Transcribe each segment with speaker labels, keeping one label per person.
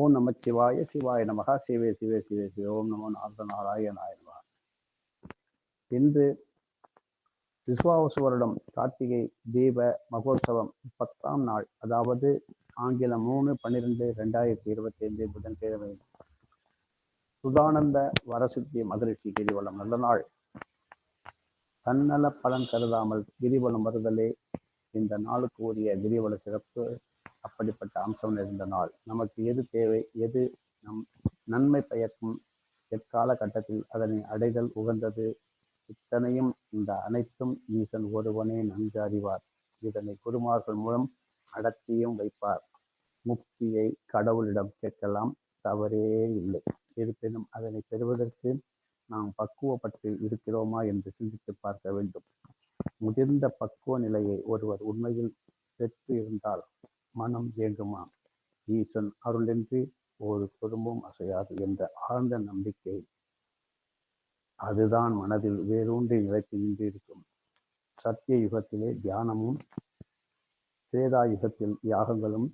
Speaker 1: ஓம் நம சிவாய சிவாய நமகா சிவே சிவே சிவே சிவே. ஓம் நமோ நாத நாராயணாய நமகா. இன்று விஸ்வாவசு வருடம் கார்த்திகை தீப மகோத்சவம் பத்தாம் நாள். அதாவது ஆங்கிலம் மூணு பன்னிரெண்டு ரெண்டாயிரத்தி இருபத்தி ஐந்து புதன்கிழமை சுதானந்த வரசித்தி மகரிஷி கிரிவலம். நல்ல நாள். தன்னல பலன் கருதாமல் கிரிவலம் வருதலே. இந்த நாளுக்கு உரிய கிரிவல சிறப்பு. அப்படிப்பட்ட அம்சம் நிறைந்த நாள். நமக்கு எது தேவை எது நம் நன்மை பயக்கும் எக்கால கட்டத்தில் அதனை அடைதல் உகந்தது. இத்தனையும் இந்த அனைத்தும் ஈசன் ஒருவனே நன்கு அறிவார். இதனை குருமார்கள் மூலம் அடக்கியும் வைப்பார். முக்தியை கடவுளிடம் கேட்கலாம் தவறே இல்லை. இருப்பினும் அதனை பெறுவதற்கு நாம் பக்குவப்பட்டு இருக்கிறோமா என்று சிந்தித்து பார்க்க வேண்டும். முதிர்ந்த பக்குவ நிலையை ஒருவர் உண்மையில் பெற்று இருந்தால் மனம் இயங்குமா ஈசன் அருளின்றி ஒரு குடும்பம் அசையாது என்ற ஆழ்ந்த நம்பிக்கை. அதுதான் மனதில் வேரூன்றி நிலைத்து நின்றிருக்கும். சத்திய யுகத்திலே தியானமும் சேதா யுகத்தில் யாகங்களும்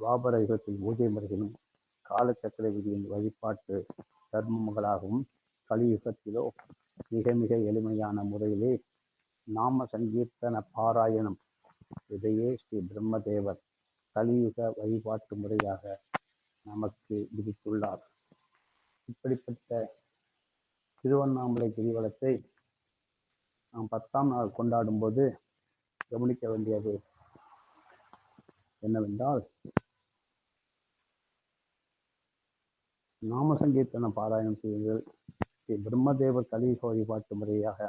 Speaker 1: துவாபர யுகத்தில் பூஜை முறைகளும் காலச்சக்கர விதியின் வழிபாட்டு தர்மங்களாகவும் கலியுகத்திலோ மிக மிக எளிமையான முறையிலே நாம சங்கீர்த்தன பாராயணம். இதையே ஸ்ரீ பிரம்மதேவர் கலியுக வழிபாட்டு முறையாக நமக்கு விதித்துள்ளார். இப்படிப்பட்ட திருவண்ணாமலை கிரிவலத்தை நாம் பத்தாம் நாள் கொண்டாடும் போது கவனிக்க வேண்டியது என்னவென்றால் நாம சங்கீர்த்தன பாராயணம் செய்யுங்கள். ஸ்ரீ பிரம்மதேவர் கலியுக வழிபாட்டு முறையாக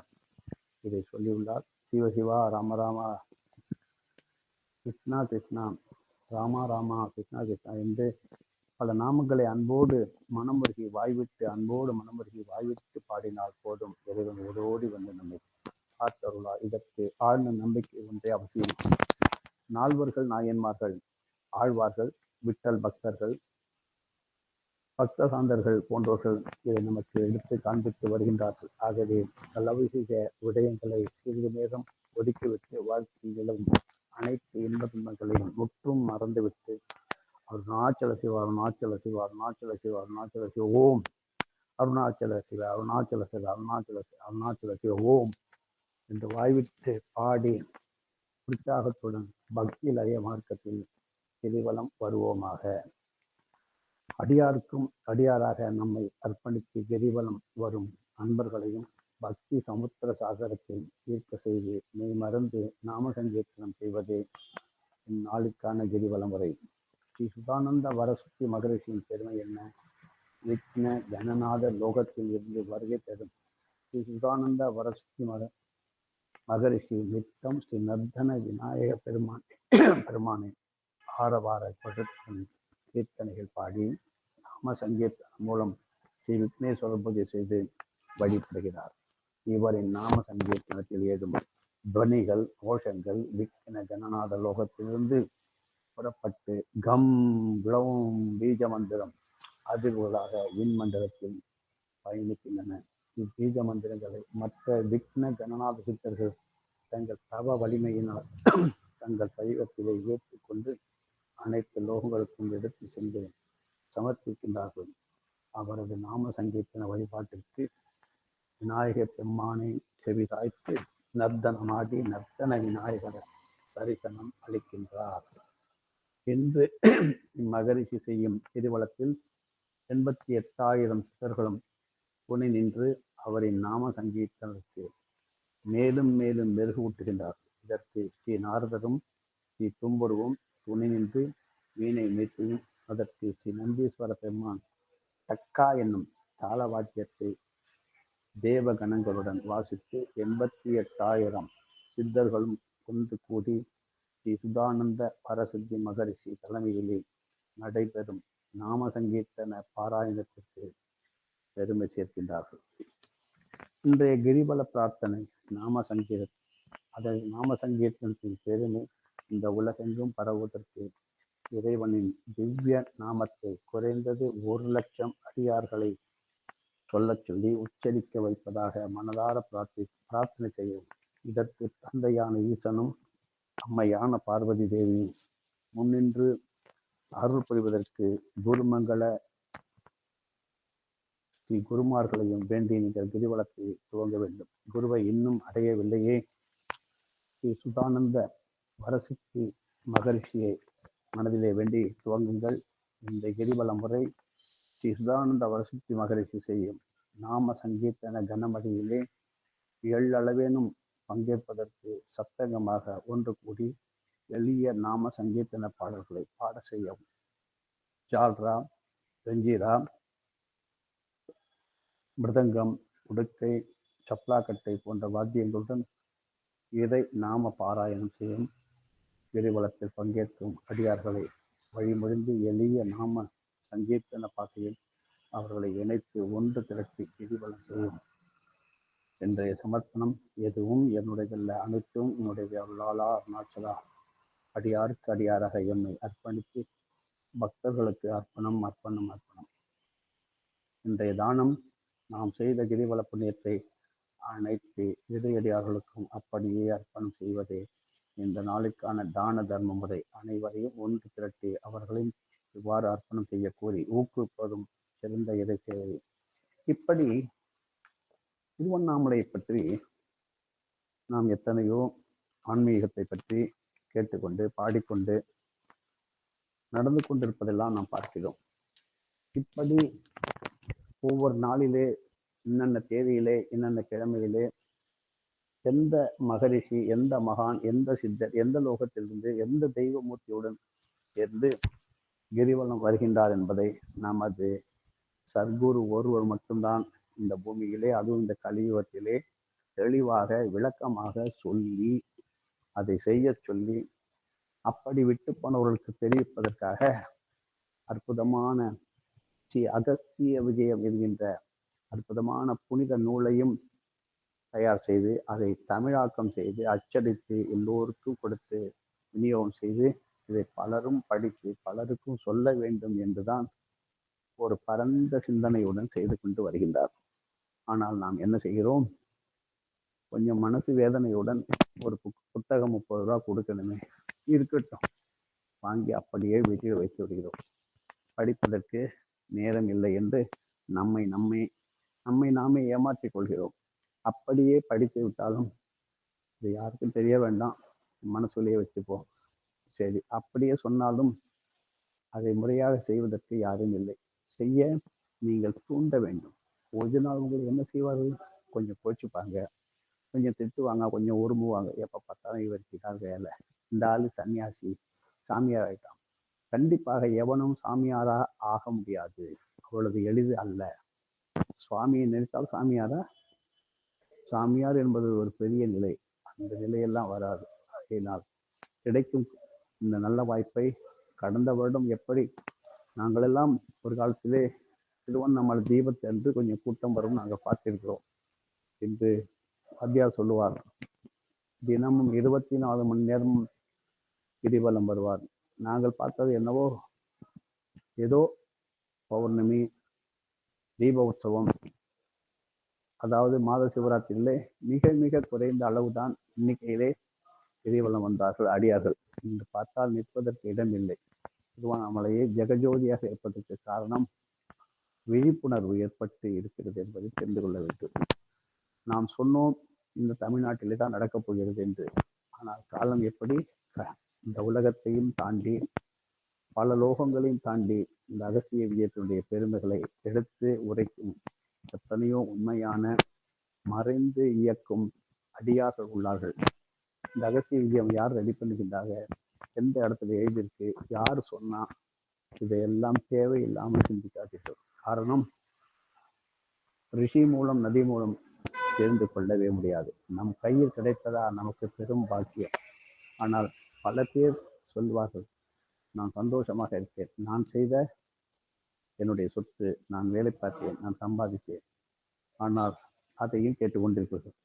Speaker 1: இதை சொல்லியுள்ளார். சிவசிவா ராமராமா கிருஷ்ணா கிருஷ்ணா. ராமா ராமா கிருஷ்ணா கிருஷ்ணா என்று பல நாமங்களை அன்போடு மனமுருகி வாய்விட்டு அன்போடு மனமுருகி வாய்விட்டு பாடினால் போதும். இறைவன் ஓடோடி வந்து நம்மை பார்த்தருளார் இதற்கு ஆழ்ந்த நம்பிக்கை ஒன்றே அவசியம். நால்வர்கள் நாயன்மார்கள் ஆழ்வார்கள் விட்டல் பக்தர்கள் பக்த சாந்தர்கள் போன்றவர்கள் இதை நமக்கு எடுத்து காண்பித்து வருகின்றார்கள். ஆகவே லௌகிக விடயங்களை சிறிது நேரம் ஒதுக்கிவிட்டு வாழ்க்கையிலும் அனைத்து இன்ப துன்பங்களையும் முற்றும் மறந்துவிட்டு அருணாச்சல சிவ அருணாச்சல சிவ அருணாச்சல சிவ அருணாச்சல சிவ ஓம் அருணாச்சல சிவ அருணாச்சல சிவ அருணாச்சல சிவ அருணாச்சல சிவ ஓம் என்று வாய்விட்டு பாடி உற்சாகத்துடன் பக்தி லய மார்க்கத்தில் திரிவலம் வருவோமாக. அடியாருக்கும் அடியாராக நம்மை அர்ப்பணித்து கிரிவலம் வரும் அன்பர்களையும் பக்தி சமுத்திர சாகரத்தில் ஈர்க்க செய்து மெய் மறந்து நாம சங்கீர்த்தனம் செய்வதே இந்நாளுக்கான கிரிவலம் வரை. ஸ்ரீ சுதானந்த வரசுத்தி மகரிஷியின் பெருமை என்ன? விக்ன ஜனநாத லோகத்தில் இருந்து வருகை தரும். ஸ்ரீ சுதானந்த வரசுத்தி மக மகரிஷி நித்தம் ஸ்ரீ நர்தன விநாயக பெருமான் பெருமானை ஆரவார படுத்தும் கீர்த்தனைகள் பாடி நாம சங்கீர்த்தனம் மூலம் ஸ்ரீ விக்னேஸ்வர பூஜை செய்து வழிபடுகிறார். இவரின் நாம சங்கீர்த்தனத்தில் ஏதும் துவனிகள் கோஷங்கள் விக்ன கணநாத லோகத்திலிருந்து புறப்பட்டு கம் குளவும் பீஜ மந்திரம் அதிர்வுகளாக விண்மண்டலத்தில் பயணிக்கின்றன. இப்பீஜ மந்திரங்களை மற்ற விக்ன கணநாத சித்தர்கள் தங்கள் தவ வலிமையினால் தங்கள் சைவத்திலே ஏற்றுக்கொண்டு அனைத்து லோகங்களுக்கும் எடுத்து சென்று சமர்ப்பிக்கின்றார்கள். அவரது நாம சங்கீர்த்தன வழிபாட்டிற்கு விநாயக பெருமானை செவி சாய்த்து நர்த்தனமாடி நர்த்தன விநாயகர் தரிசனம் அளிக்கின்றார். என்று இம்மகரிஷி செய்யும் திருவளத்தில் எண்பத்தி எட்டாயிரம் சித்தர்களும் துணை நின்று அவரின் நாம சங்கீர்த்தனத்தை மேலும் மேலும் மெருகூட்டுகின்றார் இதற்கு ஸ்ரீ நாரதரும் ஸ்ரீ தும்பருவும் துணை நின்று வீணை மீட்டியும் அதற்கு ஸ்ரீ நந்தீஸ்வர பெருமான் தக்கா என்னும் தாள வாக்கியத்தை தேவ கணங்களுடன் வாசித்து எண்பத்தி எட்டாயிரம் சித்தர்களும் கொண்டு கூடி ஸ்ரீ சுதானந்த பரசித்தி மகரிஷி தலைமையிலே நடைபெறும் நாம சங்கீர்த்தன பாராயணத்திற்கு பெருமை சேர்க்கின்றார்கள். இன்றைய கிரிவல பிரார்த்தனை நாம சங்கீத அதை நாம சங்கீர்த்தனத்தின் பெருமை இந்த உலகெங்கும் பரவுவதற்கு இறைவனின் திவ்ய நாமத்தை குறைந்தது ஒரு லட்சம் அடியார்களை சொல்லச் சொல்லி உச்சரிக்க வைப்பதாக மனதார பிரார்த்தி பிரார்த்தனை செய்யும். இதற்கு தந்தையான ஈசனும் அம்மையான பார்வதி தேவியும் முன்னின்று அருள் புரிவதற்கு குருமங்கள ஸ்ரீ குருமார்களையும் வேண்டி நீங்கள் கிரிவலத்தை துவங்க வேண்டும். குருவை இன்னும் அடையவில்லையே. ஸ்ரீ சுதானந்த வரசித்தி மகரிஷியை மனதிலே வேண்டி துவங்குங்கள். இந்த கிரிவல முறை ஸ்ரீ சுதானந்த வரசித்தி மகரிஷி செய்யும். நாம சங்கீர்த்தன கனமடியிலே எள்ளளவேனும் பங்கேற்பதற்கு சத்தகமாக ஒன்று கூடி எளிய நாம சங்கீர்த்தன பாடல்களை பாட செய்யவும். ஜால்ராம் வெஞ்சிரா மிருதங்கம் உடுக்கை சப்ளாக்கட்டை போன்ற வாத்தியங்களுடன் இதை நாம பாராயணம் செய்யும். கிரிவலத்தில் பங்கேற்கும் அடியார்களை வழிமொழிந்து எளிய நாம சங்கீர்த்தன பாசையில் அவர்களை இணைத்து ஒன்று திரட்டி கிரிவலம் செய்யும் இன்றைய சமர்ப்பணம் எதுவும் என்னுடையதல்ல அனைத்தும் என்னுடைய அருளாளா அருணாச்சலா. அடியாருக்கு அடியாராக எம்மை அர்ப்பணித்து பக்தர்களுக்கு அர்ப்பணம் அர்ப்பணம் அர்ப்பணம். இன்றைய தானம் நாம் செய்த கிரிவல புண்ணியத்தை அனைத்து இடையடியார்களுக்கும் அப்படியே அர்ப்பணம் செய்வதே இந்த நாளுக்கான தான தர்ம முறை அனைவரையும் ஒன்று திரட்டி அவர்களின் இவ்வாறு அர்ப்பணம் செய்ய கூறி ஊக்குவிப்பதும் சிறந்த இறை சேவை இப்படி திருவண்ணாமலை பற்றி நாம் எத்தனையோ ஆன்மீகத்தை பற்றி கேட்டுக்கொண்டு பாடிக்கொண்டு நடந்து கொண்டிருப்பதெல்லாம் நாம் பார்க்கிறோம். இப்படி ஒவ்வொரு நாளிலே என்னென்ன தேதியிலே என்னென்ன கிழமையிலே எந்த மகரிஷி எந்த மகான் எந்த சித்தர் எந்த லோகத்திலிருந்து எந்த தெய்வமூர்த்தியுடன் சேர்ந்து கிரிவலம் வருகின்றார் என்பதை நமது சர்க்குரு ஒருவர் மட்டும்தான் இந்த பூமியிலே அதுவும் இந்த கலியுகத்திலே தெளிவாக விளக்கமாக சொல்லி அதை செய்ய சொல்லி அப்படி விட்டு போனவர்களுக்கு தெரிவிப்பதற்காக அற்புதமான ஸ்ரீ அகஸ்திய விஜயம் என்கின்ற அற்புதமான புனித நூலையும் தயார் செய்து அதை தமிழாக்கம் செய்து அச்சடித்து எல்லோருக்கும் கொடுத்து விநியோகம் செய்து இதை பலரும் படித்து பலருக்கும் சொல்ல வேண்டும் என்றுதான் ஒரு பரந்த சிந்தனையுடன் செய்து கொண்டு வருகின்றார். ஆனால் நாம் என்ன செய்கிறோம்? கொஞ்சம் மனசு வேதனையுடன் ஒரு புத்தகம் முப்பது ரூபா கொடுக்கணுமே. இருக்கட்டும். வாங்கி அப்படியே வீட்டில் வைத்து விடுகிறோம். படிப்பதற்கு நேரம் இல்லை என்று நம்மை நம்மை நம்மை நாமே ஏமாற்றிக் கொள்கிறோம். அப்படியே படித்து விட்டாலும் இது யாருக்கும் தெரிய வேண்டாம். மனசுலேயே வச்சுப்போம். சரி அப்படியே சொன்னாலும் அதை முறையாக செய்வதற்கு யாரும் இல்லை. செய்ய நீங்கள் தூண்ட வேண்டும். ஒரு நாள் உங்களுக்கு என்ன செய்வார்கள்? கொஞ்சம் கோச்சுப்பாங்க. கொஞ்சம் திட்டுவாங்க. கொஞ்சம் உருமுவாங்க. எப்போ பார்த்தாலும் இவருக்கு தான் வேலை. இந்த ஆள் சன்னியாசி சாமியார் ஆகிட்டான் கண்டிப்பாக எவனும் சாமியாரா ஆக முடியாது. அவ்வளவு எளிது அல்ல. சுவாமியை நினைத்தால் சாமியாரா? சாமியார் என்பது ஒரு பெரிய நிலை. அந்த நிலையெல்லாம் வராது. ஆகையினால் கிடைக்கும் இந்த நல்ல வாய்ப்பை கடந்த வருடம் எப்படி நாங்களெல்லாம் ஒரு காலத்திலே திருவண்ணாமலை தீபத்தை அன்று கொஞ்சம் கூட்டம் வரும் நாங்கள் பார்த்திருக்கிறோம் என்று வாத்தியார் சொல்லுவார். தினமும் இருபத்தி நாலு மணி நேரமும் கிரிவலம் வருவார். நாங்கள் பார்த்தது என்னவோ ஏதோ பௌர்ணமி தீப உற்சவம். அதாவது மாத சிவராத்திரியிலே மிக மிக குறைந்த அளவுதான் எண்ணிக்கையிலே கிரிவலம் வந்தார்கள் அடியார்கள் இன்று பார்த்தால் நிற்பதற்கு இடமில்லை திருவண்ணாமலையை ஜெகஜோதியாக இருப்பதற்கு காரணம் விழிப்புணர்வு ஏற்பட்டு இருக்கிறது என்பதை தெரிந்து கொள்ள வேண்டும். நாம் சொன்னோம் இந்த தமிழ்நாட்டிலே தான் நடக்கப் போகிறது என்று. ஆனால் காலம் எப்படி? இந்த உலகத்தையும் தாண்டி பல லோகங்களையும் தாண்டி இந்த அகசிய விஜயத்தினுடைய பெருமைகளை எடுத்து உரைக்கும் எத்தனையோ உண்மையான மறைந்து இயக்கும் அடியார்கள் உள்ளார்கள். இந்த அகசிய விஜயம் யார் ரெடி பண்ணுகின்றாங்க? எந்த இடத்துல எழுதியிருக்கு? யார் சொன்னா இதையெல்லாம் தேவையில்லாமல் சிந்திக்காதீர்கள். காரணம் ரிஷி மூலம் நதி மூலம் தெரிந்து கொள்ளவே முடியாது. நம் கையில் கிடைத்ததா? நமக்கு பெரும் பாக்கியம். ஆனால் பல பேர் சொல்வார்கள் நான் சந்தோஷமாக இருக்கேன் நான் செய்த என்னுடைய சொத்து நான் வேலை பார்த்தேன் நான் சம்பாதித்தேன் ஆனால் அதையும் கேட்டுக்கொண்டிருக்கிறேன்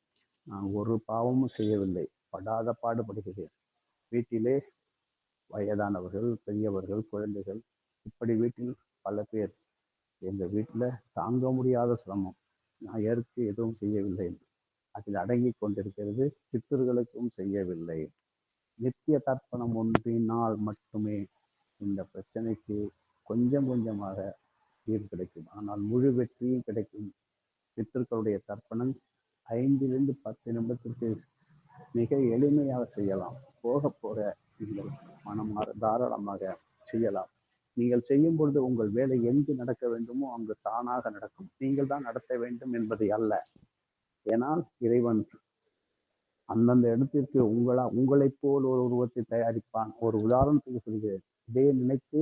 Speaker 1: நான் ஒரு பாவமும் செய்யவில்லை. படாத பாடுபடுகிறேன் வீட்டிலே வயதானவர்கள் பெரியவர்கள் குழந்தைகள் இப்படி வீட்டில் பல பேர். எங்கள் வீட்டில் தாங்க முடியாத சிரமம். நான் ஏற்று எதுவும் செய்யவில்லை. அதில் அடங்கி கொண்டிருக்கிறது சித்தர்களுக்கும் செய்யவில்லை. நித்திய தர்ப்பணம் ஒன்றினால் மட்டுமே இந்த பிரச்சனைக்கு கொஞ்சம் கொஞ்சமாக தீர்வு கிடைக்கும். ஆனால் முழு வெற்றியும் கிடைக்கும். பித்தர்களுடைய தர்ப்பணம் ஐந்திலிருந்து பத்து நிமிடத்திற்கு மிக எளிமையாக செய்யலாம். போக போக நீங்கள் மனம் தாராளமாக செய்யலாம். நீங்கள் செய்யும் பொழுது உங்கள் வேலை எங்கு நடக்க வேண்டுமோ அங்கு தானாக நடக்கும். நீங்கள் தான் நடத்த வேண்டும் என்பதை அல்ல. ஏனால் இறைவன் அந்தந்த இடத்திற்கு உங்களா உங்களைப் போல் ஒரு உருவத்தை தயாரிப்பான். ஒரு உதாரணத்துக்கு சொல்கிறேன். இதே நினைத்து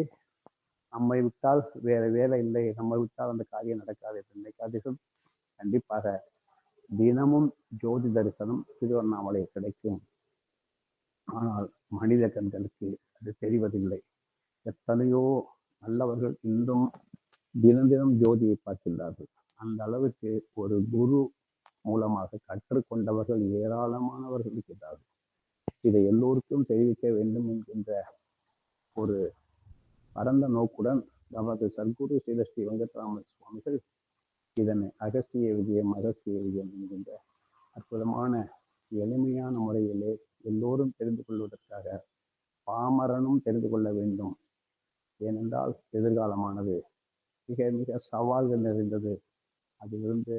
Speaker 1: நம்மை விட்டால் வேற வேலை இல்லை. நம்மை விட்டால் அந்த காரியம் நடக்காது என்று நினைக்காதீர்கள். கண்டிப்பாக தினமும் ஜோதி தரிசனம் திருவண்ணாமலை கிடைக்கும். ஆனால் மனித கண்களுக்கு அது தெரிவதில்லை. எத்தனையோ நல்லவர்கள் இன்றும் தினம் தினம் ஜோதியை பார்க்கின்றார்கள். அந்த அளவுக்கு ஒரு குரு மூலமாக கற்றுக்கொண்டவர்கள் ஏராளமானவர்கள் இருக்கிறார்கள். இதை எல்லோருக்கும் தெரிவிக்க வேண்டும் என்கின்ற ஒரு பரந்த நோக்குடன் நமது சர்க்குரு ஸ்ரீலஸ்ரீ வெங்கட்ராம சுவாமிகள் இதனை அகஸ்திய விஜயம் அகஸ்திய விஜயம் என்கின்ற அற்புதமான எளிமையான முறையிலே எல்லோரும் தெரிந்து கொள்வதற்காக பாமரனும் தெரிந்து கொள்ள வேண்டும். ஏனென்றால் எதிர்காலமானது மிக மிக சவால்கள் நிறைந்தது. அதிலிருந்து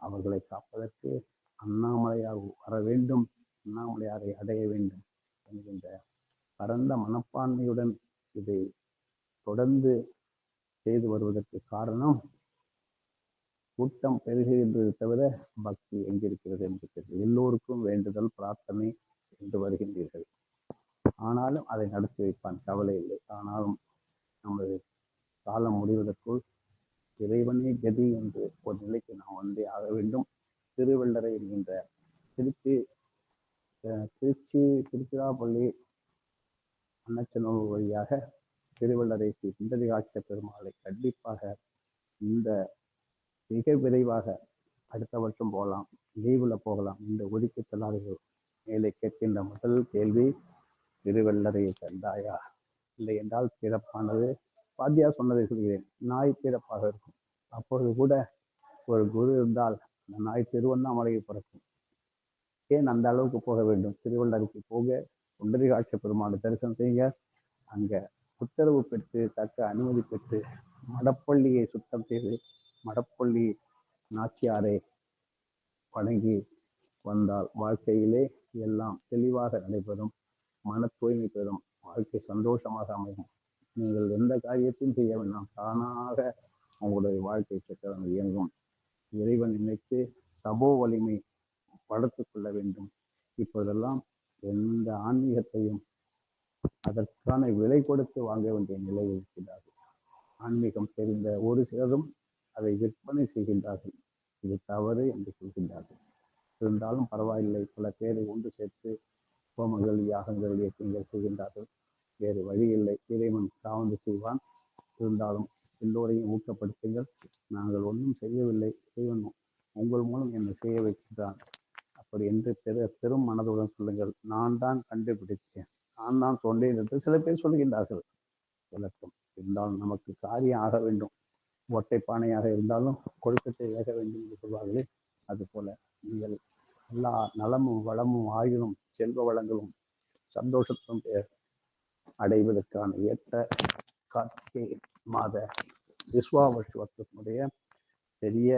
Speaker 1: அவர்களை காப்பதற்கு அண்ணாமலையார் வர வேண்டும். அண்ணாமலையாரை அடைய வேண்டும் என்கின்ற பரந்த மனப்பான்மையுடன் இதை தொடர்ந்து செய்து வருவதற்கு காரணம் கூட்டம் பெறுகின்றது தவிர பக்தி எங்கிருக்கிறது என்று எல்லோருக்கும் வேண்டுதல் பிரார்த்தனை என்று வருகின்றீர்கள். ஆனாலும் அதை நடத்தி வைப்பான் கவலை இல்லை. ஆனாலும் நமது காலம் முடிவதற்குள் இறைவனே கதி என்று ஒரு நிலைக்கு நாம் வந்தே ஆக வேண்டும். திருவள்ளரை என்கின்ற திருச்சி திருச்சி திருச்சிராப்பள்ளி அன்னச்சனூர் வழியாக திருவள்ளரை ஸ்ரீ சுந்தரி பெருமாளை கண்டிப்பாக இந்த மிக விரைவாக அடுத்த வருஷம் போகலாம். லீவில் போகலாம். இந்த ஒதுக்கி தள்ளாதீர்கள் மேலே கேட்கின்ற முதல் கேள்வி திருவள்ளரையை கண்டாயா இல்லை என்றால் பிறப்பானது. பாத்தியா சொன்னதை சொல்கிறேன். நாய் பிறப்பாக இருக்கும். அப்பொழுது கூட ஒரு குரு இருந்தால் அந்த நாய் திருவண்ணாமலையை பிறக்கும். ஏன் அந்த அளவுக்கு போக வேண்டும்? திருவள்ளருக்கு போக சுந்தரி காட்சி பெருமாளை தரிசனம் செய்யுங்க. அங்கே உத்தரவு பெற்று தக்க அனுமதி பெற்று மடப்பள்ளியை சுத்தம் செய்து மடப்பள்ளி நாச்சியாரை வணங்கி வந்தால் வாழ்க்கையிலே எல்லாம் தெளிவாக நடைபெறும் மன தூய்மை பெறும் வாழ்க்கை சந்தோஷமாக அமையும். நீங்கள் எந்த காரியத்தையும் செய்ய வேண்டாம். தானாக உங்களுடைய வாழ்க்கை சக்கரம் இயங்கும். இறைவன் நினைத்து சபோ வலிமை வளர்த்து கொள்ள வேண்டும். இப்போதெல்லாம் எந்த ஆன்மீகத்தையும் அதற்கான விலை கொடுத்து வாங்க வேண்டிய நிலை இருக்கிறார்கள். ஆன்மீகம் தெரிந்த ஒரு சிலரும் அதை விற்பனை செய்கின்றார்கள். இது தவறு என்று சொல்கின்றார்கள். இருந்தாலும் பரவாயில்லை பல பேரை ஒன்று சேர்த்து ஹோமங்கள் யாகங்கள் இயக்கங்கள் செய்கின்றார்கள். வேறு வழி இல்லை. இறைவன் காவந்து செய்வான். இருந்தாலும் எல்லோரையும் ஊக்கப்படுத்துங்கள். நாங்கள் ஒன்றும் செய்யவில்லை. இறைவன் உங்கள் மூலம் என்னை செய்ய வைக்கின்றான். அப்படி என்று பெரு பெரும் மனதுடன் சொல்லுங்கள். நான் தான் கண்டுபிடித்தேன். நான் தான் சொன்னேன் என்று சில பேர் சொல்கின்றார்கள். விளக்கம். இருந்தாலும் நமக்கு காரியம் ஆக வேண்டும். ஒட்டை பானையாக இருந்தாலும் கொழுக்கத்தை வேக வேண்டும் என்று சொல்வார்களே அதுபோல நீங்கள் எல்லா நலமும் வளமும் ஆயுளும் செல்வ வளங்களும் சந்தோஷத்தும் அடைவதற்கான ஏற்ற கார்த்திகை மாத விஸ்வாவசுவத்தினுடைய பெரிய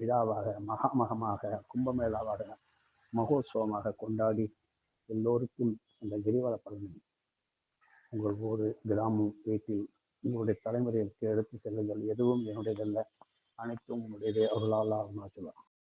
Speaker 1: விழாவாக மகாமகமாக கும்பமேளாவாக மகோத்சவமாக கொண்டாடி எல்லோருக்கும் அந்த கிரிவல பலனை உங்கள் ஊர் கிராமம் வீட்டில் உங்களுடைய தலைமுறைக்கு எடுத்து செல்லுங்கள். எதுவும் என்னுடையதல்ல. அனைத்தும் உங்களுடையதே அருளால் சொல்லலாம்